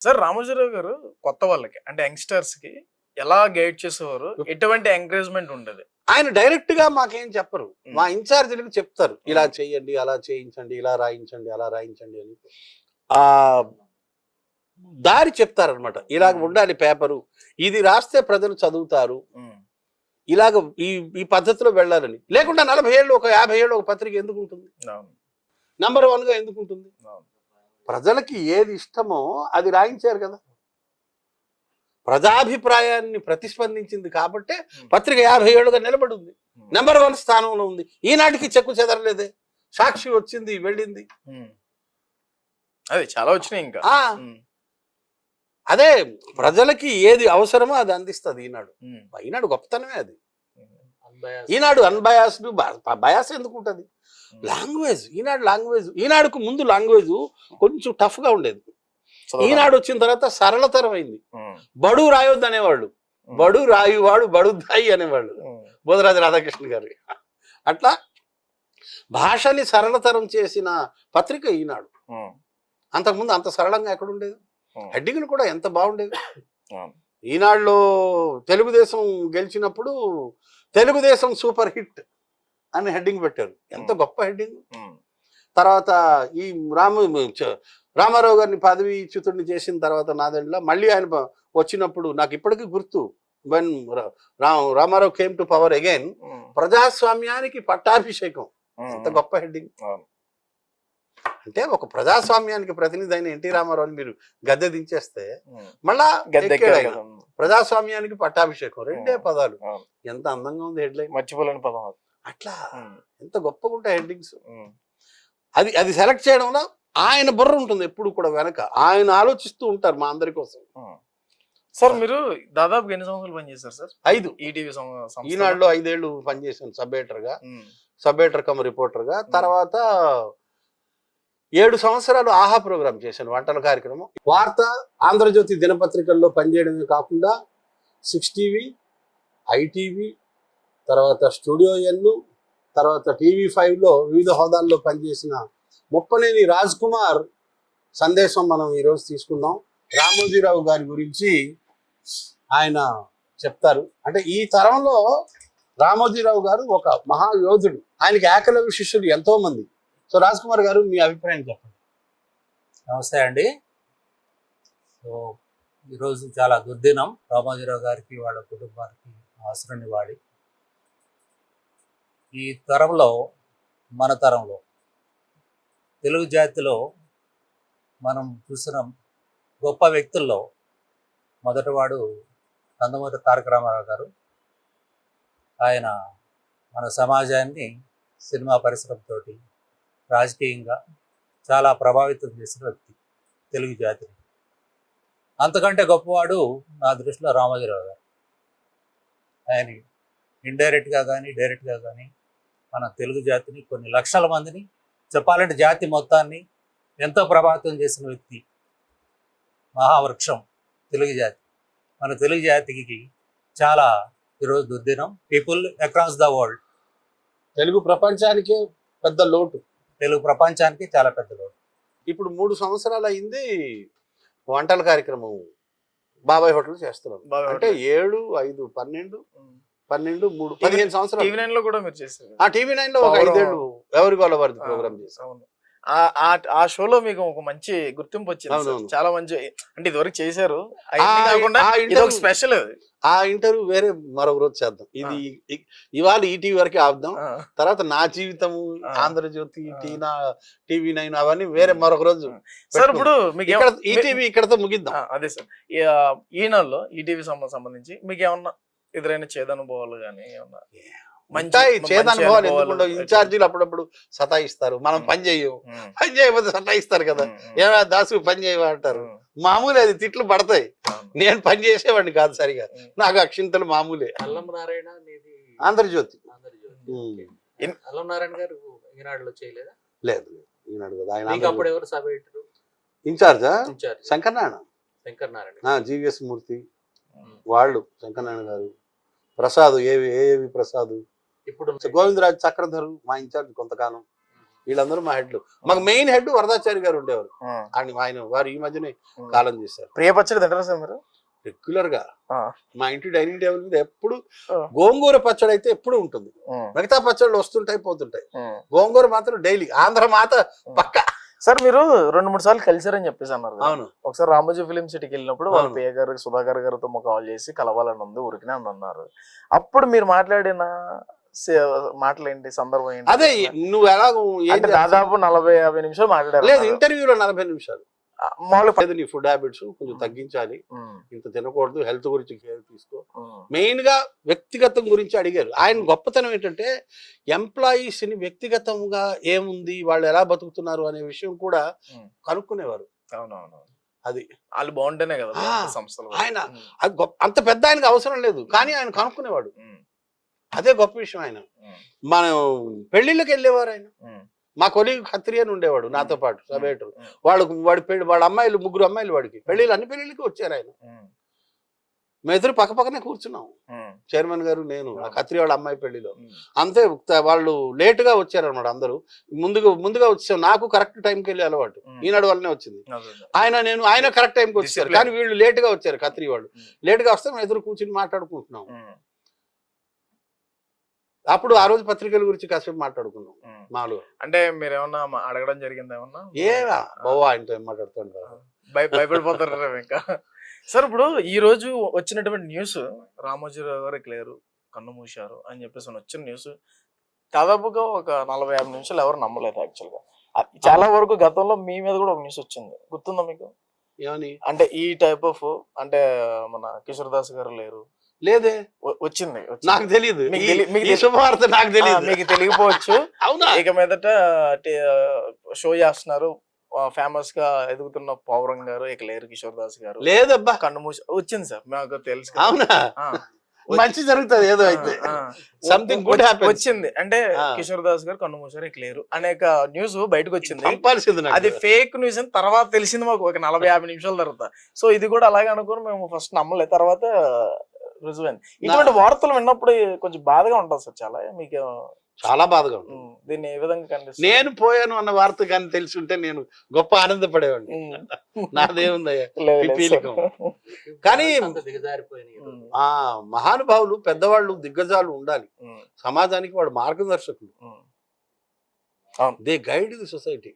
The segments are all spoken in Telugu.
సార్ రామోజీరావు గారు కొత్త వాళ్ళకి అంటే యంగ్స్టర్స్కి ఎలా గైడ్ చేసేవారు? ఎటువంటి ఎంకరేజ్మెంట్ ఉండేది? ఆయన డైరెక్ట్గా మాకేం చెప్పరు. మా ఇన్ఛార్జీలకు చెప్తారు. ఇలా చేయండి అలా చేయించండి ఇలా రాయించండి అలా రాయించండి అని. ఆ దారి చెప్తారనమాట ఇలాగ. ఉండాలి పేపరు. ఇది రాస్తే ప్రజలు చదువుతారు. ఇలాగ ఈ ఈ పద్ధతిలో వెళ్ళాలని. లేకుండా నలభై ఏళ్ళు ఒక యాభై ఏళ్ళు ఒక పత్రిక ఎందుకు ఉంటుంది? నంబర్ వన్గా ఎందుకు ఉంటుంది. ప్రజలకి ఏది ఇష్టమో అది రాయించారు కదా. ప్రజాభిప్రాయాన్ని ప్రతిస్పందించింది కాబట్టే పత్రిక యాభై ఏళ్ళుగా నిలబడి ఉంది ఉమ్, నెంబర్ వన్ స్థానంలో ఉంది. ఈనాటికి చెక్కు చెదరలేదే. సాక్షి వచ్చింది వెళ్ళింది. అదే చాలా వచ్చినాయి ఇంకా. అదే ప్రజలకి ఏది అవసరమో అది అందిస్తుంది ఈనాడు. ఈనాడు గొప్పతనమే అది. ఈనాడు అన్బయాస్డ్ బయాస్ ఎందుకు ఉంటుంది లాంగ్వేజ్ ఈనాడు లాంగ్వేజ్ ఈనాడుకు ముందు లాంగ్వేజ్ కొంచెం టఫ్గా ఉండేది. ఈనాడు వచ్చిన తర్వాత సరళతరమైంది. ఉమ్, బడు రాయొద్దు అనేవాళ్ళు. బడు రాయువాడు బడుద్దాయి అనేవాళ్ళు. ఉమ్, బోధరాజ రాధాకృష్ణ గారు. అట్లా భాషని సరళతరం చేసిన పత్రిక ఈనాడు. అంతకుముందు అంత సరళంగా ఎక్కడ ఉండేది. హెడ్డింగ్లు కూడా ఎంత బాగుండేవి? అవును. ఈనాడులో తెలుగుదేశం గెలిచినప్పుడు తెలుగుదేశం సూపర్ హిట్. అని హెడ్డింగ్ పెట్టారు. ఎంత. గొప్ప హెడ్డింగ్. తర్వాత ఈ రామ రామారావు గారిని పదవి చ్యుతుడిని చేసిన తర్వాత నాదెండ్ల మళ్ళీ ఆయన వచ్చినప్పుడు నాకు ఇప్పటికీ గుర్తు. When Ramarao came to power again ప్రజాస్వామ్యానికి పట్టాభిషేకం. ఎంత గొప్ప హెడ్డింగ్. అంటే ఒక ప్రజాస్వామ్యానికి ప్రతినిధి అయిన ఎన్టీ రామారావుని మీరు గద్దె దించేస్తే. మళ్ళా ప్రజాస్వామ్యానికి పట్టాభిషేకం. రెండే. పదాలు. ఎంత అందంగా ఉంది హెడ్లైన్. మర్చిపోలేని పదం. అట్లా ఎంత గొప్పగా ఉంటాయి హెడ్డింగ్స్ అది అది సెలెక్ట్ చేయడంలో ఆయన బుర్ర ఉంటుంది ఎప్పుడు కూడా వెనక. ఆయన ఆలోచిస్తూ ఉంటారు మా అందరి కోసం. సార్ మీరు దాదాపు ఎన్ని సంవత్సరాలు పనిచేశారు సార్? ఐదు. ఈటీవీ ఈనాడులో ఐదేళ్ళు పనిచేశాను సబ్ ఎడిటర్గా ఉమ్, సబ్ ఎడిటర్ కమ్ రిపోర్టర్గా తర్వాత ఏడు సంవత్సరాలు ఆహా ప్రోగ్రామ్ చేశాను వంటల కార్యక్రమం. వార్త ఆంధ్రజ్యోతి దినపత్రికల్లో పనిచేయడమే కాకుండా సిక్స్ టీవీ ఐటీవీ తర్వాత స్టూడియో ఎన్ను తర్వాత టీవీ ఫైవ్లో వివిధ హోదాల్లో పనిచేసిన ముప్పనేని రాజ్ కుమార్ సందేశం మనం ఈరోజు తీసుకుందాం. రామోజీరావు గారి గురించి ఆయన చెప్తారు. అంటే ఈ తరంలో రామోజీరావు గారు ఒక మహాయోధుడు. ఆయనకి ఏకలవ్య శిష్యులు ఎంతో మంది సో రాజ్ కుమార్ గారు మీ అభిప్రాయం చెప్పండి. నమస్తే అండి. సో ఈరోజు చాలా దుర్దినం. రామోజీరావు గారికి వాళ్ళ కుటుంబానికి అవసరం వాడి. ఈ తరంలో మన తరంలో. తెలుగు జాతిలో మనం చూసిన గొప్ప వ్యక్తుల్లో మొదటివాడు నందమూరి తారక రామారావు గారు. ఆయన మన సమాజాన్ని సినిమా పరిశ్రమతో రాజకీయంగా చాలా ప్రభావితం చేసిన వ్యక్తి తెలుగు జాతిని. అంతకంటే గొప్పవాడు నా దృష్టిలో రామోజీరావు గారు. ఆయన ఇండైరెక్ట్గా కానీ డైరెక్ట్గా కానీ మన తెలుగు జాతిని కొన్ని లక్షల మందిని చెప్పాలంటే జాతి మొత్తాన్ని ఎంతో ప్రభావితం చేసిన వ్యక్తి మహావృక్షం తెలుగు జాతి. మన తెలుగు జాతికి చాలా ఈరోజు దుర్దినం. People across the world Telugu ప్రపంచానికే పెద్ద లోటు. తెలుగు ప్రపంచానికి చాలా పెద్ద లోటు. ఇప్పుడు మూడు సంవత్సరాలు అయింది వంటల కార్యక్రమం బాబాయ్ హోటల్ చేస్తున్నాం. బాబాయ్ అంటే హోటల్. ఏడు ఐదు పన్నెండు. పన్నెండు మూడు పదిహేను సంవత్సరాలు. టీవీ నైన్లో కూడా మీరు చేశారు ఆ టీవీ నైన్లో ఒక. ఐదేళ్ళు ఎవరి వాళ్ళ వారిది ప్రోగ్రామ్ ఆ- షోలో మీకు ఒక మంచి గుర్తింపు వచ్చింది. చాలా మంచి అంటే ఇదివరకు చేశారు. స్పెషల్ ఆ ఇంటర్వ్యూ వేరే మరొక రోజు చేద్దాం. ఇది ఇవాళ ఈ టీవీ వరకే ఆపుదాం. తర్వాత నా జీవితము ఆ. ఆంధ్రజ్యోతి. టీనా టీవీ నైన్ అవన్నీ వేరే మరొక రోజు సార్ ఇప్పుడు మీకు ఇక్కడ ఏమ- ఈ టీవీ ఇక్కడతో ముగిద్దాం. అదే సార్. ఈ, ఈనాడులో ఈటీవీ సంబంధించి మీకు ఏమన్నా ఎదురైన చేదనుభవాలు కానీ ఏమన్నా? మంచి చేదనుభవాలు? ఇన్ఛార్జీలు అప్పుడప్పుడు సతాయిస్తారు. మనం. పని చేయము. ఉమ్, పని చేయకపోతే సతాయిస్తారు కదా. ఏమైనా దాసు పని చేయవా అంటారు? మామూలే అది తిట్లు పడతాయి. నేను పని చేసేవాడిని కాదు సరిగా. నాకు అక్షింతలు మామూలే. అల్లం నారాయణ అనేది ఆంధ్రజ్యోతి. అల్లం నారాయణ గారు ఈనాడులో చేయలేదా? లేదు లేదు. ఈనాడు కదా. ఆయన మీకు అప్పుడు. ఎవరు సభ ఇన్ఛార్జా? In charge. శంకరనారాయణ. శంకర్ నారాయణ ఆ, జీవీఎస్ మూర్తి. వాళ్ళు శంకరనారాయణ గారు ప్రసాద్ ఏవి ఏవి ప్రసాద్ ఇప్పుడు గోవిందరాజ్ చక్రధరు మా ఇన్ఛార్జ్ కొంతకాలం వీళ్ళందరూ మా హెడ్లు మాకు మెయిన్ హెడ్ వరదాచారి గారు ఉండేవారు ఉమ్. ఆయన ఆయన వారు ఈ మధ్యనే. కాలం చేశారు ప్రియ పచ్చడి తింటారా సార్ మీరు రెగ్యులర్గా. మా ఇంటి డైనింగ్ టేబుల్ మీద ఎప్పుడు. గోంగూర పచ్చడి అయితే ఎప్పుడు ఉంటుంది. మిగతా పచ్చళ్ళు వస్తుంటాయి పోతుంటాయి. గోంగూర మాత్రం డైలీ ఆంధ్ర మాత పక్క సార్ మీరు రెండు మూడు సార్లు కలిసారని చెప్పేసి అన్నారు. అవును ఒకసారి రామోజీ ఫిలిం సిటీకి వెళ్ళినప్పుడు వాళ్ళ. పియ గారు సుధాకర్ గారితో మా కాల్ చేసి కలవాలని ఉంది ఊరికినే అని అన్నారు అప్పుడు మీరు మాట్లాడిన సే- మాటలు ఏంటి సందర్భం ఏంటి అదే నువ్వు ఎలా? దాదాపు నలభై యాభై నిమిషాలు మాట్లాడారు లేదు ఇంటర్వ్యూలో నలభై నిమిషాలు మామూలుగా లేదు నీ ఫుడ్ హ్యాబిట్స్ కొంచెం తగ్గించాలి. ఇంత తినకూడదు హెల్త్ గురించి కేర్ తీసుకో. మెయిన్గా వ్యక్తిగతం గురించి అడిగారు. ఆయన గొప్పతనం ఏంటంటే ఎంప్లాయీస్ని వ్యక్తిగతంగా ఏముంది వాళ్ళు ఎలా బతుకుతున్నారు అనే విషయం కూడా. కనుక్కునేవారు. అవునవును అది. వాళ్ళు బాగుంటేనే కదా సంస్థలు. ఆయన అది గొప్ప అంత పెద్ద ఆయనకు అవసరం లేదు కానీ ఆయన కనుక్కునేవాడు. అదే గొప్ప విషయం ఆయన. మనం పెళ్ళిళ్ళకి వెళ్ళేవారు ఆయన. మా కొలీగ్ ఖత్రి అని ఉండేవాడు నాతో పాటు సబేటర్ వాళ్ళకు వాడి పెళ్ళి వాళ్ళ అమ్మాయిలు ముగ్గురు అమ్మాయిలు వాడికి. పెళ్ళిళ్ళు అన్ని పెళ్ళిళ్ళకి వచ్చారు ఆయన. ఉమ్, మేము ఇద్దరు పక్క పక్కనే కూర్చున్నాం. చైర్మన్ గారు నేను ఆ ఖత్రి వాళ్ళ అమ్మాయి పెళ్ళిలో అంతే వాళ్ళు లేట్గా వచ్చారన్నమాట అందరూ. ముందుగా ముందుగా వచ్చాం. నాకు కరెక్ట్ టైంకి వెళ్ళి అలవాటు. ఈనాడు వల్లనే వచ్చింది. ఆయన నేను ఆయన కరెక్ట్ టైంకి వచ్చారు. కానీ వీళ్ళు లేట్గా వచ్చారు ఖత్రి వాళ్ళు. లేట్గా వస్తే మేము కూర్చుని మాట్లాడుకుంటున్నాం. అప్పుడు ఆ రోజు పత్రికల గురించి కాసేపు మాట్లాడుకున్నాం. మాలో అంటే మీరు ఏమన్నా అడగడం జరిగింది ఏమన్నా? ఏవా బావా ఆయనతో ఏం మాట్లాడుతుంటారు భయ భయపడిపోతారు ఇంకా? సార్ ఇప్పుడు ఈ రోజు వచ్చినటువంటి న్యూస్ రామోజీరావు గారు లేరు కన్ను మూశారు అని చెప్పేసి వచ్చిన న్యూస్ దాదాపుగా ఒక నలభై యాభై నిమిషాలు ఎవరు నమ్మలేదు యాక్చువల్గా. అది చాలా వరకు గతంలో మీ మీద కూడా ఒక న్యూస్ వచ్చింది. గుర్తుందా మీకు? ఏమని? అంటే ఈ టైప్ ఆఫ్ అంటే మన కిషోర్ దాస్ గారు లేరు లేదే. వచ్చింది. నాకు తెలియదు మీకు ఈ- శుభవార్త నాకు తెలియదు మీకు తెలియకపోవచ్చు. అవునా? ఇక మీదట షో చేస్తున్నారు. ఫేమస్గా ఎదుగుతున్న పౌరం గారు ఇక లేరు కిషోర్ దాస్ గారు. లేదబ్బా. కన్ను మూసి వచ్చింది సార్ మాకు తెలుసు. అవునా? మంచి జరుగుతుంది ఏదో అయితే. good వచ్చి- happens. వచ్చింది. అంటే. కిషోర్ దాస్ గారు కన్ను మూసారు ఇక లేరు. అనేక న్యూస్ బయటకు వచ్చింది. అది ఫేక్ న్యూస్ అని తర్వాత తెలిసింది మాకు ఒక నలభై యాభై నిమిషాల తర్వాత. సో ఇది కూడా అలాగే అనుకుని మేము ఫస్ట్ నమ్మలేదు తర్వాత రుజువైంది. ఇటువంటి వార్తలు విన్నప్పుడు కొంచెం బాధగా ఉంటుంది సార్ చాలా. మీకు చాలా బాధగా ఉమ్, దీన్ని ఏ విధంగా కనిపిస్తుంది నేను పోయాను అన్న వార్త కానీ తెలిసి ఉంటే నేను గొప్ప ఆనందపడేవాడిని. నాదేముందయ్యా? పిపీలికం. కానీ- ఆ మహానుభావులు పెద్దవాళ్ళు దిగ్గజాలు ఉండాలి. సమాజానికి వాడు మార్గదర్శకులు. దే గైడ్ ది సొసైటీ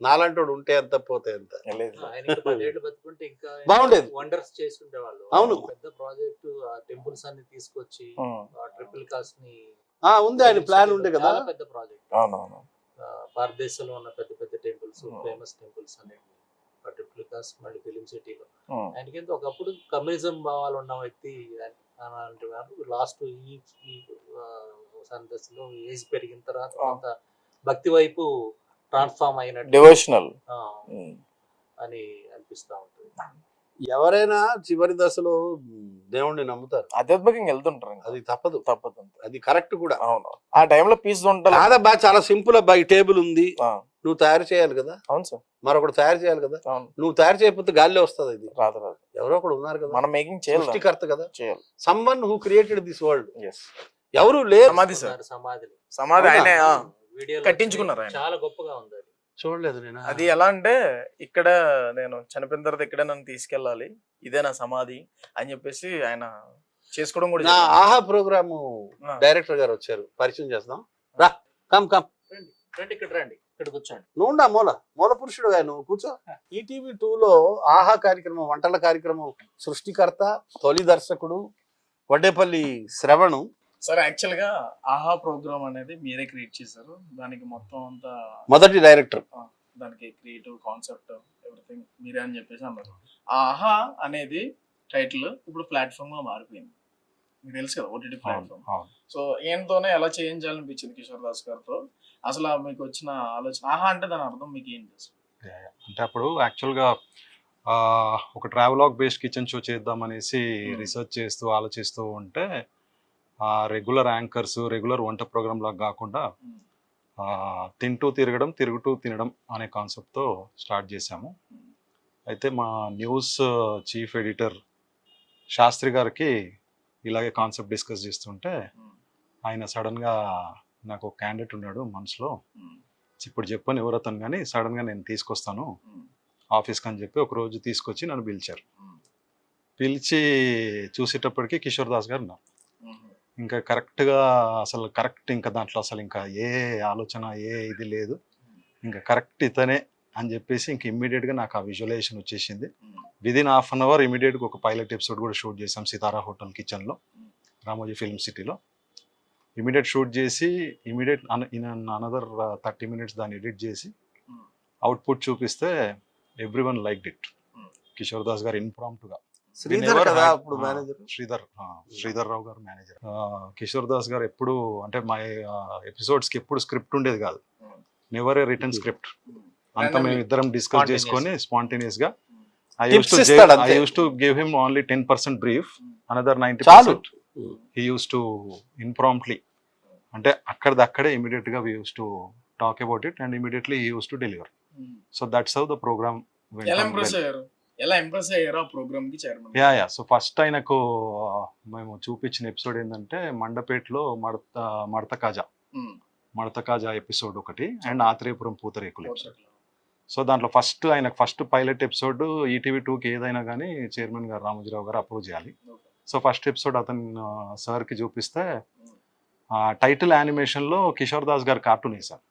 నాలాంటి వాడు ఉంటే ఎంత పోతే ఎంత? బాగుండేది. వండర్స్ చేసి ఉండేవాళ్ళు అవును. పెద్ద ప్రాజెక్టు ఆ టెంపుల్స్ అన్ని తీసుకొచ్చి ట్రిపుల్ కాస్ట్ని ఆ ఉంది ఆయన ప్లాన్ ఉండే కదా. పెద్ద ప్రాజెక్ట్. అవునవును. భారతదేశంలో ఉన్న పెద్ద పెద్ద టెంపుల్స్. ఫేమస్ టెంపుల్స్ ఆ ట్రిపుల్ కాస్ట్ మళ్ళీ ఫిలిం సిటీలో. ఆయనకి ఒకప్పుడు కమ్యూనిజం భావాలు ఉన్న వ్యక్తి అలాంటి వారు. లాస్ట్ ఈ సందర్శలో ఏజ్ పెరిగిన తర్వాత భక్తి వైపు ట్రాన్స్ఫార్మ్ అయినట్టు. డివోషనల్ అని అనిపిస్తా ఉంటుంది. ఎవరైనా చివరి దశలో దేవుణ్ణి నమ్ముతారు. ఆధ్యాత్మికంగా వెళ్తుంటారు. అది తప్పదు. తప్పదు అంతే. అది కరెక్ట్ కూడా. అవును. ఆ టైంలో పీస్ ఉండాలి కాదబ్బా చాలా సింపుల్ అబ్బా ఈ టేబుల్ ఉంది. నువ్వు తయారు చేయాలి కదా. అవును సార్. మరొకటి తయారు చేయాలి కదా. అవును. నువ్వు తయారు చేయకపోతే గాల్లో వస్తుంది ఇది. రాదు రాదు. ఎవరో ఒకడు ఉన్నారు కదా. మనం మేకింగ్ చేయాలి సృష్టికర్త కదా. చేయాలి. Someone who created this world ఎవరు లేరు. సమాధి సార్. సమాధి. అవునా? ఆయనే కట్టించుకున్నారు ఆయన. చాలా గొప్పగా ఉంది అది. చూడలేదు నేను. అది ఎలా అంటే ఇక్కడ నేను చనిపోయిన తర్వాత ఇక్కడే నన్ను తీసుకెళ్ళాలి ఇదే నా సమాధి అని చెప్పేసి ఆయన చేసుకోవడం కూడా నా. ఆహా ప్రోగ్రామ్ డైరెక్టర్ గారు వచ్చారు. పరిచయం చేస్తాం. రా కమ్ కమ్. రండి రండి ఇక్కడ రండి ఇక్కడ కూర్చోండి. నువ్వు ఉండా మూల మూల పురుషుడు నువ్వు కూర్చో. ఈటీవీ లో ఆహా కార్యక్రమం వంటల కార్యక్రమం సృష్టికర్త తొలి దర్శకుడు వడ్డేపల్లి శ్రవణు సార్ యాక్చువల్గా ఆహా ప్రోగ్రామ్ అనేది మీరే క్రియేట్ చేశారు. దానికి మొత్తం అంతా మొదటి డైరెక్టర్. దానికి క్రియేటివ్ కాన్సెప్ట్ ఎవ్రీథింగ్ మీరే అని చెప్పేసి అన్నారు. ఆహా అనేది టైటిల్ ఇప్పుడు ప్లాట్ఫామ్గా మారిపోయింది. మీకు తెలుసు కదా ఓటీటీ ప్లాట్ఫామ్. సో ఈయనతోనే ఎలా చేయించాలనిపించింది కిషోర్ దాస్ గారితో? అసలు మీకు వచ్చిన ఆలోచన ఆహా అంటే దాని అర్థం మీకు ఏంటి అసలు? అంటే అప్పుడు యాక్చువల్గా ఒక ట్రావెలాగ్ బేస్డ్ కిచెన్ షో చేద్దాం అనేసి. రీసెర్చ్ చేస్తూ ఆలోచిస్తూ ఉంటే రెగ్యులర్ యాంకర్స్ రెగ్యులర్ వంట ప్రోగ్రామ్ లాగా కాకుండా తింటూ తిరగడం తిరుగుతూ తినడం అనే కాన్సెప్ట్తో స్టార్ట్ చేశాము అయితే మా న్యూస్ చీఫ్ ఎడిటర్ శాస్త్రి గారికి ఇలాగే కాన్సెప్ట్ డిస్కస్ చేస్తుంటే. ఆయన సడన్గా నాకు క్యాండిడేట్ ఉన్నాడు మనసులో. ఇప్పుడు చెప్పని ఎవరు అతను కానీ సడన్గా నేను తీసుకొస్తాను ఆఫీస్కి అని చెప్పి ఒక రోజు తీసుకొచ్చి నన్ను పిలిచారు పిలిచి చూసేటప్పటికి కిషోర్ దాస్ గారు ఉన్నారు ఇంకా కరెక్ట్గా అసలు కరెక్ట్ ఇంకా దాంట్లో అసలు ఇంకా ఏ ఆలోచన ఏ ఇది లేదు. ఇంకా కరెక్ట్ ఇతనే అని చెప్పేసి ఇంక ఇమ్మీడియట్గా నాకు ఆ విజువలైజేషన్ వచ్చేసింది. విదిన్ హాఫ్ అన్ అవర్ ఇమీడియట్గా ఒక పైలట్ ఎపిసోడ్ కూడా షూట్ చేసాం సితారా హోటల్ కిచెన్లో రామోజీ ఫిల్మ్ సిటీలో. ఇమీడియట్ షూట్ చేసి immediate in another thirty minutes దాన్ని ఎడిట్ చేసి అవుట్పుట్ చూపిస్తే every one like it. Kishore Das garu ఇన్ఫ్రాంప్ట్గా Sridhar కదా అప్పుడు మేనేజర్ శ్రీధర్ రావు గారు మేనేజర్ కిషోర్ దాస్ గారు ఎప్పుడు అంటే మా ఎపిసోడ్స్కి ఎప్పుడు స్క్రిప్ట్ ఉండేది కాదు. Never a written script. అంతా. మేము ఇద్దరం డిస్కస్. చేసుకొని స్పాంటేనియస్గా ఐ యూస్ టు ఇస్తాడు ఐ అంతే. Used to give him only ten percent brief. Another ninety. Percent he used to impromptly అంటే అక్కడిది అక్కడే ఇమీడియట్గా we used to talk about it and immediately he used to deliver. So that's how the program ఎలా ఇంప్రెస్ అయ్యారు ఆ ప్రోగ్రామ్కి chairman yeah yeah so first ఆయనకు మేము చూపించిన ఎపిసోడ్ ఏంటంటే మండపేటలో మడత మడత కాజా. మడత కాజా ఎపిసోడ్ ఒకటి అండ్ ఆత్రేయపురం పూతరేకులు ఎపిసోడ్. సో దాంట్లో ఫస్ట్ ఆయనకు ఫస్ట్ పైలట్ ఎపిసోడ్ ఈటీవీ టూకి ఏదైనా కానీ చైర్మన్ గారు రామోజీరావు గారు అప్రూవ్ చేయాలి. సో ఫస్ట్ ఎపిసోడ్ అతను సార్కి చూపిస్తే టైటిల్ యానిమేషన్లో కిషోర్ దాస్ గారు కార్టూన్ వేశారు.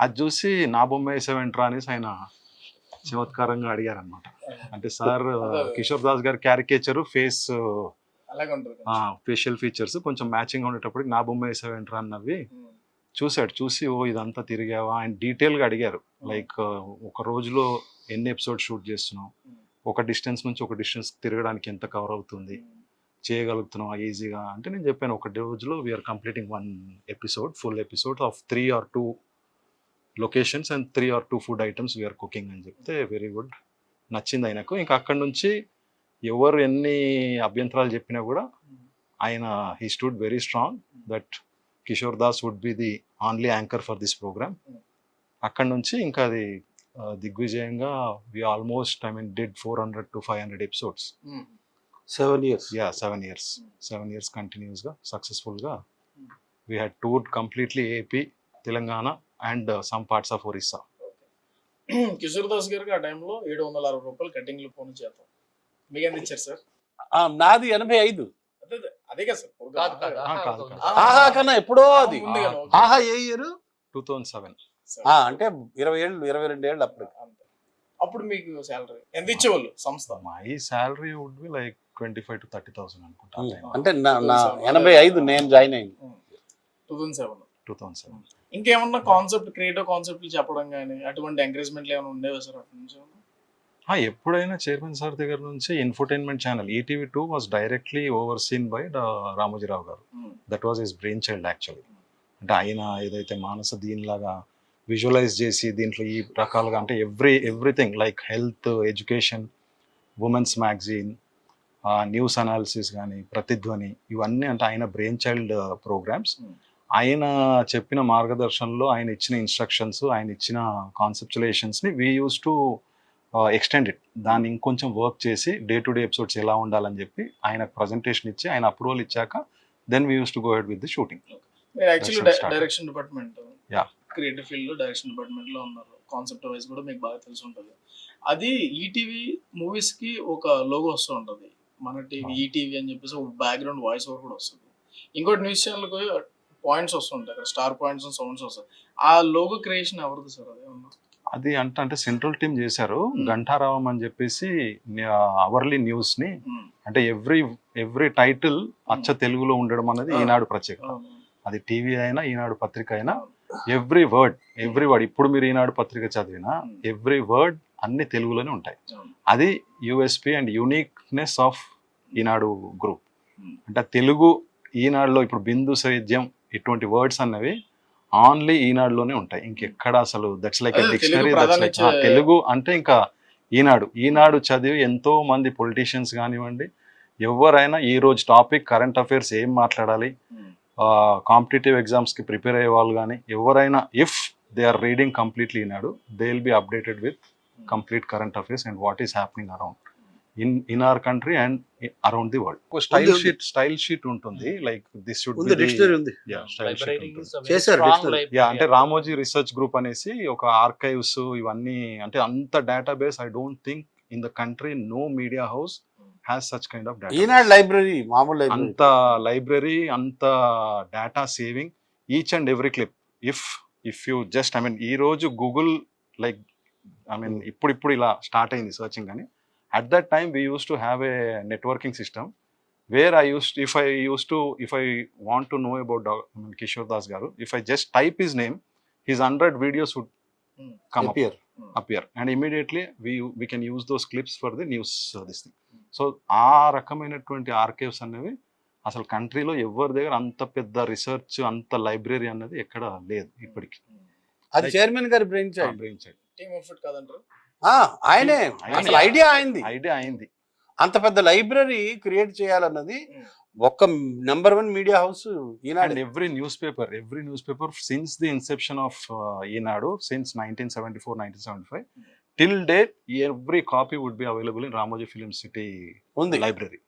అది చూసి నా బొమ్మ వేసావేంట్రా అనేసి ఆయన చమత్కారంగా అడిగారనమాట అంటే సార్. కిషోర్ దాస్ గారి క్యారికేచర్ ఫేస్ ఫేషియల్ ఫీచర్స్ కొంచెం మ్యాచింగ్ ఉండేటప్పటికి నా బొమ్మ వేసావేంట్రా అన్నవి ఉమ్. చూశాడు. చూసి ఓ ఇదంతా తిరిగావా? ఆయన డీటెయిల్గా అడిగారు. లైక్ ఒక రోజులో ఎన్ని ఎపిసోడ్ షూట్ చేస్తున్నావు? ఉమ్. ఒక డిస్టెన్స్ నుంచి ఒక డిస్టెన్స్ తిరగడానికి ఎంత కవర్ అవుతుంది. చేయగలుగుతున్నావా? ఈజీగా అంటే నేను చెప్పాను ఒక రోజులో we're completing one episode full episode of three or two locations and three or two food items we're cooking అని చెప్తే వెరీ గుడ్ నచ్చింది ఆయనకు ఇంకా అక్కడి నుంచి ఎవరు ఎన్ని అభ్యంతరాలు చెప్పినా కూడా. ఆయన he stood very strong that Kishore Das would be the only anchor for this program. అక్కడి నుంచి ఇంకా అది దిగ్విజయంగా we almost I mean did four hundred to five hundred episodes. Seven years yeah seven years Mm. Seven years కంటిన్యూస్గా సక్సెస్ఫుల్గా Mm. We had toured completely AP Telangana and some parts of Orissa. Kishore Das గారికి ఆ టైంలో ఏడు వందల అరవై రూపాయలు కటింగ్లు ఫోన్ చేద్దాం. మీకు ఎంత ఇచ్చారు సార్? నాది ఎనభై ఐదు. అదే కదా సార్. ఆహా, కన్నా ఎప్పుడో అది. ఉంది కదా, ఓకే. ఆహా ఏ ఇయర్? Two thousand seven. అంటే ఇరవై ఏళ్ళు ఇరవై రెండు ఏళ్ళు అప్పుడు. అప్పుడు మీకు శాలరీ ఎంత ఇచ్చేవాళ్ళు సంస్థ? My salary would be like twenty five to thirty thousand అనుకుంటా అంటే నా ఎనభై ఐదు నేను జాయిన్ అయింది two thousand seven. Two thousand seven. ఇంకేమన్నా కాన్సెప్ట్ క్రియేటివ్ కాన్సెప్ట్లు చెప్పడం కానీ అటువంటి ఎంకరేజ్మెంట్లు ఏమైనా ఉండేవా సార్ అటు నుంచి ఎప్పుడైనా చైర్మన్ సార్ దగ్గర నుంచి infotainment channel ETV two was directly over seen by Ramoji Rao garu. That was his brain child actually అంటే ఆయన ఏదైతే మానస దీనిలాగా విజువలైజ్ చేసి దీంట్లో ఈ రకాలుగా అంటే every everything like health education women's magazine news analysis కానీ ప్రతిధ్వని ఇవన్నీ అంటే ఆయన బ్రెయిన్ చైల్డ్ ప్రోగ్రామ్స్. ఆయన చెప్పిన మార్గదర్శనంలో ఆయన ఇచ్చిన ఇన్స్ట్రక్షన్స్ ఆయన ఇచ్చిన కాన్సెప్చులేషన్స్ని we used to extend it దాన్ని ఇంకొంచెం వర్క్ చేసి డే టు డే ఎపిసోడ్స్ ఎలా ఉండాలని చెప్పి ఆయన ప్రజెంటేషన్ ఇచ్చి ఆయన అప్రూవల్ ఇచ్చాక then we used to go ahead with the shooting. Direction department Yeah. Creative field direction డిపార్ట్మెంట్లో ఉన్నారు. కాన్సెప్ట్ వైజ్ కూడా మీకు బాగా తెలిసి ఉంటుంది. అది ఈటీవీ మూవీస్కి ఒక లోగో వస్తూ ఉంటుంది. మన టీవీ ఈటీవీ అని చెప్పేసి ఒక బ్యాక్గ్రౌండ్ వాయిస్ ఓవర్ కూడా వస్తుంది. ఇంకోటి న్యూస్ ఛానల్ పాయింట్స్ వస్తుంటాయి అక్కడ స్టార్ పాయింట్స్ సౌండ్స్ వస్తాయి ఆ లోగో క్రియేషన్ ఎవరిది సార్ అది అది అంటే అంటే సెంట్రల్ టీం చేశారు Hmm. గంటారావం అని చెప్పేసి అవర్లీ న్యూస్ని ఉమ్. అంటే ఎవ్రీ ఎవ్రీ టైటిల్ అచ్చ తెలుగులో ఉండడం అనేది Ah. ఈనాడు ప్రత్యేకత అవును. అది టీవీ అయినా ఈనాడు పత్రిక అయినా ఎవ్రీ వర్డ్ ఎవ్రీ వర్డ్ ఇప్పుడు మీరు ఈనాడు పత్రిక చదివినా Hmm. ఎవ్రీ వర్డ్ అన్ని తెలుగులోనే ఉంటాయి. అది USP and uniqueness of Eenadu group Hmm. అంటే తెలుగు ఈనాడులో ఇప్పుడు బిందు సేద్యం ఇటువంటి వర్డ్స్ అన్నవి ఓన్లీ ఈనాడులోనే ఉంటాయి ఇంకెక్కడ అసలు దట్స్ లైక్ డిక్షనరీ తెలుగు అంటే ఇంకా ఈనాడు ఈనాడు చదివి ఎంతో మంది పొలిటీషియన్స్ కానివ్వండి ఎవరైనా ఈ రోజు టాపిక్ కరెంట్ అఫైర్స్ ఏం మాట్లాడాలి. కాంపిటేటివ్ ఎగ్జామ్స్కి ప్రిపేర్ అయ్యే వాళ్ళు కానీ ఎవరైనా if they are reading completely Eenadu they will be updated with complete current affairs and what is happening around in in our country and around the world. Style. Sheet style sheet ఉంటుంది. లైక్ దిస్ షుడ్ ఉంది డిక్షనరీ ఉంది. లైబ్రరీ చేశారు, dictionary. యా అంటే రామోజీ రీసెర్చ్ గ్రూప్ అనేసి ఒక ఆర్కైవ్స్ ఇవన్నీ అంటే అంత database I don't think in the country no media house has such kind of Eenadu library మామూలు అంత లైబ్రరీ అంత data saving each and every clip. If if you just I mean ఈ రోజు గూగుల్ లైక్ ఐ మీన్ ఇప్పుడు ఇప్పుడు ఇలా స్టార్ట్ అయింది సర్చింగ్ అని. At that time we used to have a networking system where I used if I used to if I want to know about Kishore Das garu if I just type his name his hundred videos would Hmm. Come up Appear. appear. And immediately we we can use those clips for the news uh, this thing so ఆ రకమైనటువంటి ఆర్కైవ్స్ అనేవి అసలు కంట్రీలో ఎవరి దగ్గర అంత పెద్ద రీసెర్చ్ అంత లైబ్రరీ అన్నది ఎక్కడ లేదు ఇప్పటికి. అది చైర్మన్ గారి బ్రెయిన్ చైల్డ్. టీమ్ ఎఫర్ట్ కాదంటారు? ఆయనే. అసలు ఐడియా అయింది. ఐడియా అయింది. అంత పెద్ద లైబ్రరీ క్రియేట్ చేయాలన్నది. ఒక్క number one media house Eenadu. Every newspaper every newspaper since the inception of Eenadu since nineteen seventy four nineteen seventy five till date every copy would be available in Ramoji film city ఉంది. లైబ్రరీ